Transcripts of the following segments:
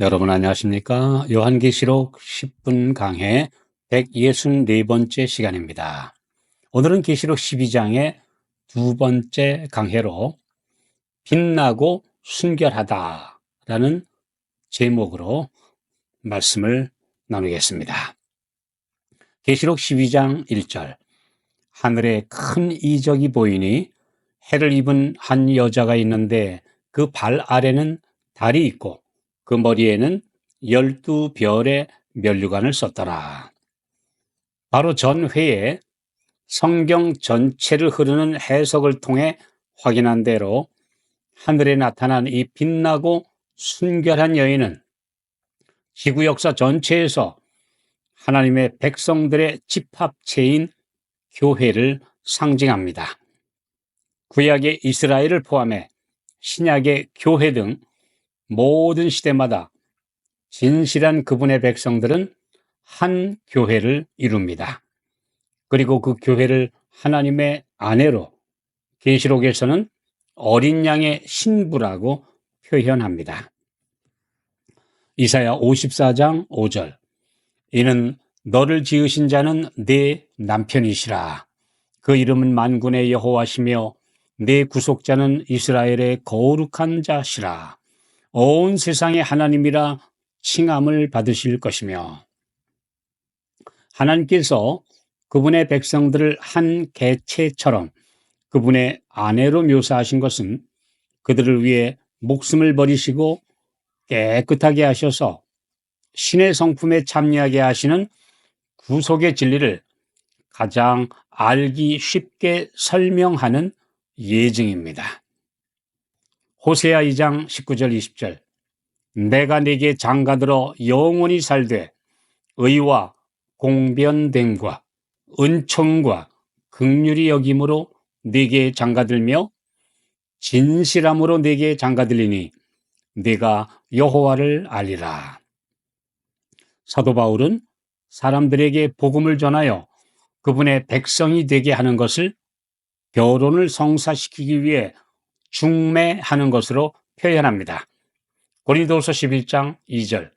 여러분 안녕하십니까? 요한계시록 10분 강해 164번째 시간입니다. 오늘은 계시록 12장의 두 번째 강해로 빛나고 순결하다 라는 제목으로 말씀을 나누겠습니다. 계시록 12장 1절 하늘에 큰 이적이 보이니 해를 입은 한 여자가 있는데 그 발 아래는 달이 있고 그 머리에는 열두 별의 면류관을 썼더라. 바로 전 회에 성경 전체를 흐르는 해석을 통해 확인한 대로 하늘에 나타난 이 빛나고 순결한 여인은 지구 역사 전체에서 하나님의 백성들의 집합체인 교회를 상징합니다. 구약의 이스라엘을 포함해 신약의 교회 등 모든 시대마다 진실한 그분의 백성들은 한 교회를 이룹니다. 그리고 그 교회를 하나님의 아내로 계시록에서는 어린 양의 신부라고 표현합니다. 이사야 54장 5절 이는 너를 지으신 자는 네 남편이시라 그 이름은 만군의 여호와시며 네 구속자는 이스라엘의 거룩한 자시라 온 세상의 하나님이라 칭함을 받으실 것이며 하나님께서 그분의 백성들을 한 개체처럼 그분의 아내로 묘사하신 것은 그들을 위해 목숨을 버리시고 깨끗하게 하셔서 신의 성품에 참여하게 하시는 구속의 진리를 가장 알기 쉽게 설명하는 예증입니다. 호세아 2장 19절 20절 내가 네게 장가들어 영원히 살되 의와 공변됨과 은총과 극률이 여김으로 네게 장가들며 진실함으로 네게 장가들리니 네가 여호와를 알리라. 사도 바울은 사람들에게 복음을 전하여 그분의 백성이 되게 하는 것을 결혼을 성사시키기 위해 중매하는 것으로 표현합니다. 고린도서 11장 2절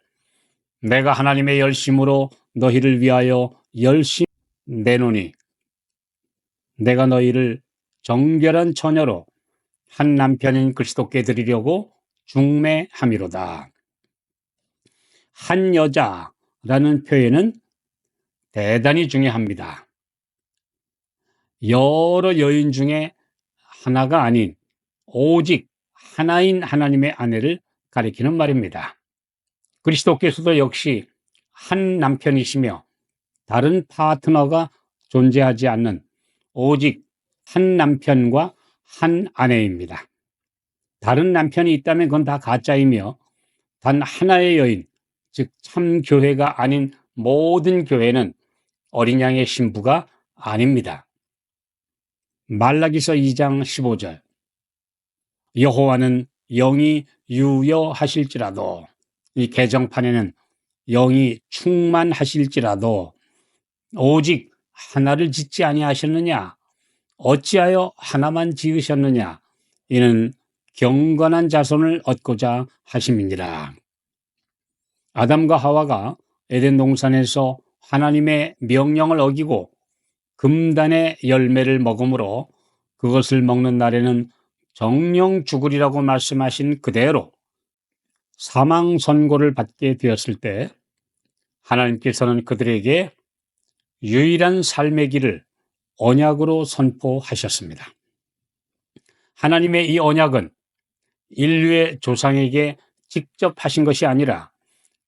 내가 하나님의 열심으로 너희를 위하여 열심 내노니 내가 너희를 정결한 처녀로 한 남편인 그리스도께 드리려고 중매함이로다. 한 여자라는 표현은 대단히 중요합니다. 여러 여인 중에 하나가 아닌 오직 하나인 하나님의 아내를 가리키는 말입니다. 그리스도께서도 역시 한 남편이시며 다른 파트너가 존재하지 않는 오직 한 남편과 한 아내입니다. 다른 남편이 있다면 그건 다 가짜이며 단 하나의 여인, 즉 참 교회가 아닌 모든 교회는 어린 양의 신부가 아닙니다. 말라기서 2장 15절 여호와는 영이 유여하실지라도 이 개정판에는 영이 충만하실지라도 오직 하나를 짓지 아니하셨느냐 어찌하여 하나만 지으셨느냐 이는 경건한 자손을 얻고자 하심이니라. 아담과 하와가 에덴 동산에서 하나님의 명령을 어기고 금단의 열매를 먹음으로 그것을 먹는 날에는 정령 죽으리라고 말씀하신 그대로 사망 선고를 받게 되었을 때 하나님께서는 그들에게 유일한 삶의 길을 언약으로 선포하셨습니다. 하나님의 이 언약은 인류의 조상에게 직접 하신 것이 아니라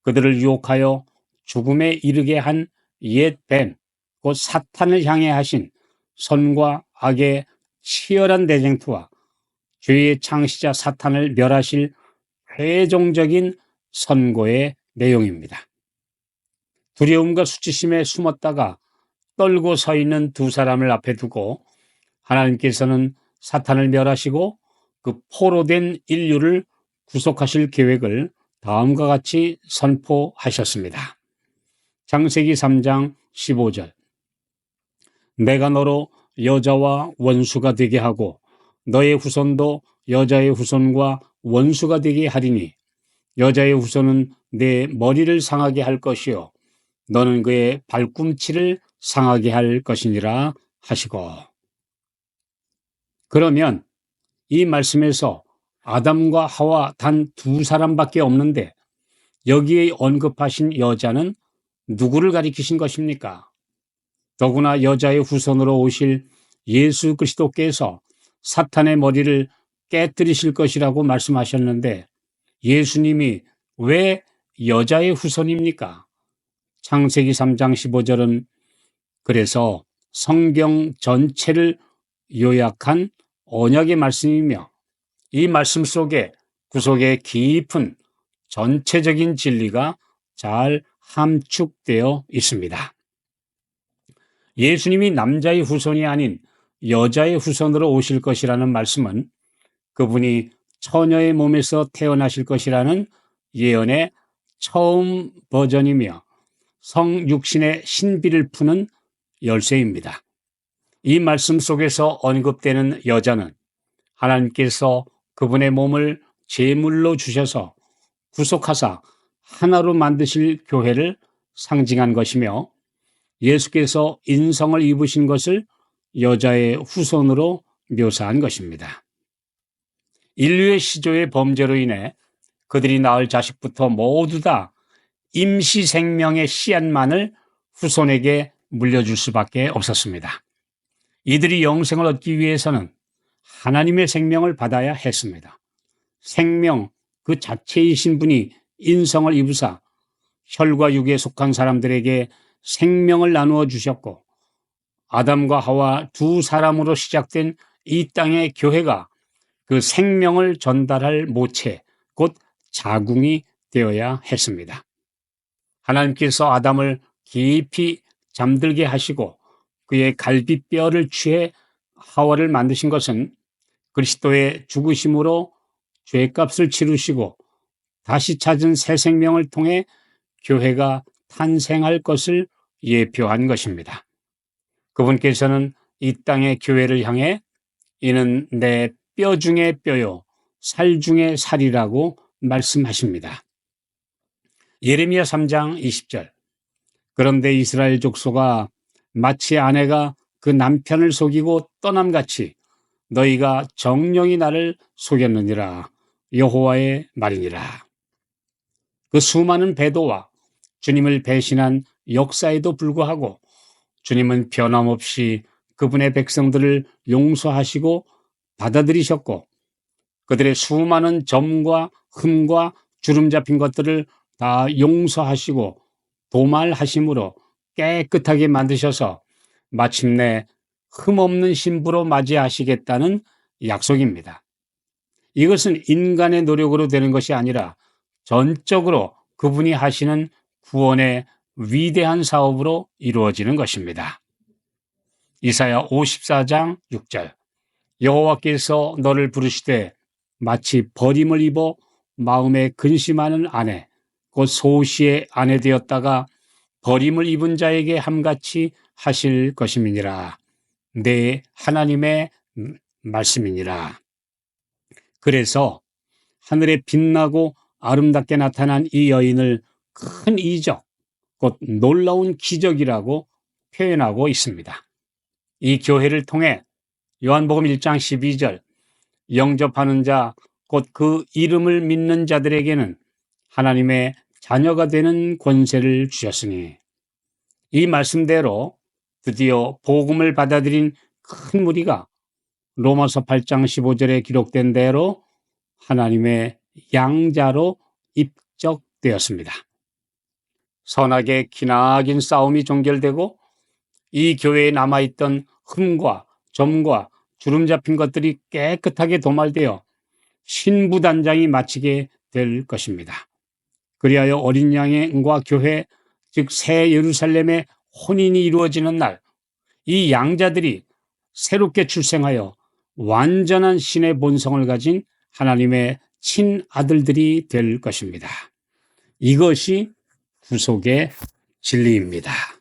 그들을 유혹하여 죽음에 이르게 한 옛 뱀, 곧 사탄을 향해 하신 선과 악의 치열한 대쟁투와 죄의 창시자 사탄을 멸하실 회종적인 선고의 내용입니다. 두려움과 수치심에 숨었다가 떨고 서 있는 두 사람을 앞에 두고 하나님께서는 사탄을 멸하시고 그 포로된 인류를 구속하실 계획을 다음과 같이 선포하셨습니다. 장세기 3장 15절 내가 너로 여자와 원수가 되게 하고 너의 후손도 여자의 후손과 원수가 되게 하리니 여자의 후손은 내 머리를 상하게 할 것이요 너는 그의 발꿈치를 상하게 할 것이니라 하시고 그러면 이 말씀에서 아담과 하와 단 두 사람밖에 없는데 여기에 언급하신 여자는 누구를 가리키신 것입니까? 더구나 여자의 후손으로 오실 예수 그리스도께서 사탄의 머리를 깨뜨리실 것이라고 말씀하셨는데 예수님이 왜 여자의 후손입니까? 창세기 3장 15절은 그래서 성경 전체를 요약한 언약의 말씀이며 이 말씀 속에 구속의 깊은 전체적인 진리가 잘 함축되어 있습니다. 예수님이 남자의 후손이 아닌 여자의 후손으로 오실 것이라는 말씀은 그분이 처녀의 몸에서 태어나실 것이라는 예언의 처음 버전이며 성육신의 신비를 푸는 열쇠입니다. 이 말씀 속에서 언급되는 여자는 하나님께서 그분의 몸을 제물로 주셔서 구속하사 하나로 만드실 교회를 상징한 것이며 예수께서 인성을 입으신 것을 여자의 후손으로 묘사한 것입니다. 인류의 시조의 범죄로 인해 그들이 낳을 자식부터 모두 다 임시 생명의 씨앗만을 후손에게 물려줄 수밖에 없었습니다. 이들이 영생을 얻기 위해서는 하나님의 생명을 받아야 했습니다. 생명 그 자체이신 분이 인성을 입으사 혈과 육에 속한 사람들에게 생명을 나누어 주셨고 아담과 하와 두 사람으로 시작된 이 땅의 교회가 그 생명을 전달할 모체, 곧 자궁이 되어야 했습니다. 하나님께서 아담을 깊이 잠들게 하시고 그의 갈비뼈를 취해 하와를 만드신 것은 그리스도의 죽으심으로 죄값을 치르시고 다시 찾은 새 생명을 통해 교회가 탄생할 것을 예표한 것입니다. 그분께서는 이 땅의 교회를 향해 이는 내 뼈 중에 뼈요, 살 중에 살이라고 말씀하십니다. 예레미야 3장 20절. 그런데 이스라엘 족소가 마치 아내가 그 남편을 속이고 떠남 같이 너희가 정령이 나를 속였느니라 여호와의 말이니라. 그 수많은 배도와 주님을 배신한 역사에도 불구하고 주님은 변함없이 그분의 백성들을 용서하시고 받아들이셨고 그들의 수많은 점과 흠과 주름 잡힌 것들을 다 용서하시고 도말하심으로 깨끗하게 만드셔서 마침내 흠없는 신부로 맞이하시겠다는 약속입니다. 이것은 인간의 노력으로 되는 것이 아니라 전적으로 그분이 하시는 구원의 위대한 사업으로 이루어지는 것입니다. 이사야 54장 6절 여호와께서 너를 부르시되 마치 버림을 입어 마음에 근심하는 아내 곧 소시의 아내 되었다가 버림을 입은 자에게 함같이 하실 것임이니라. 내 하나님의 말씀이니라. 그래서 하늘에 빛나고 아름답게 나타난 이 여인을 큰 이적, 곧 놀라운 기적이라고 표현하고 있습니다. 이 교회를 통해 요한복음 1장 12절 영접하는 자, 곧 그 이름을 믿는 자들에게는 하나님의 자녀가 되는 권세를 주셨으니 이 말씀대로 드디어 복음을 받아들인 큰 무리가 로마서 8장 15절에 기록된 대로 하나님의 양자로 입적되었습니다. 선하게 기나긴 싸움이 종결되고 이 교회에 남아있던 흠과 점과 주름 잡힌 것들이 깨끗하게 도말되어 신부단장이 마치게 될 것입니다. 그리하여 어린 양과 교회, 즉 새 예루살렘의 혼인이 이루어지는 날, 이 양자들이 새롭게 출생하여 완전한 신의 본성을 가진 하나님의 친아들들이 될 것입니다. 이것이 구속의 진리입니다.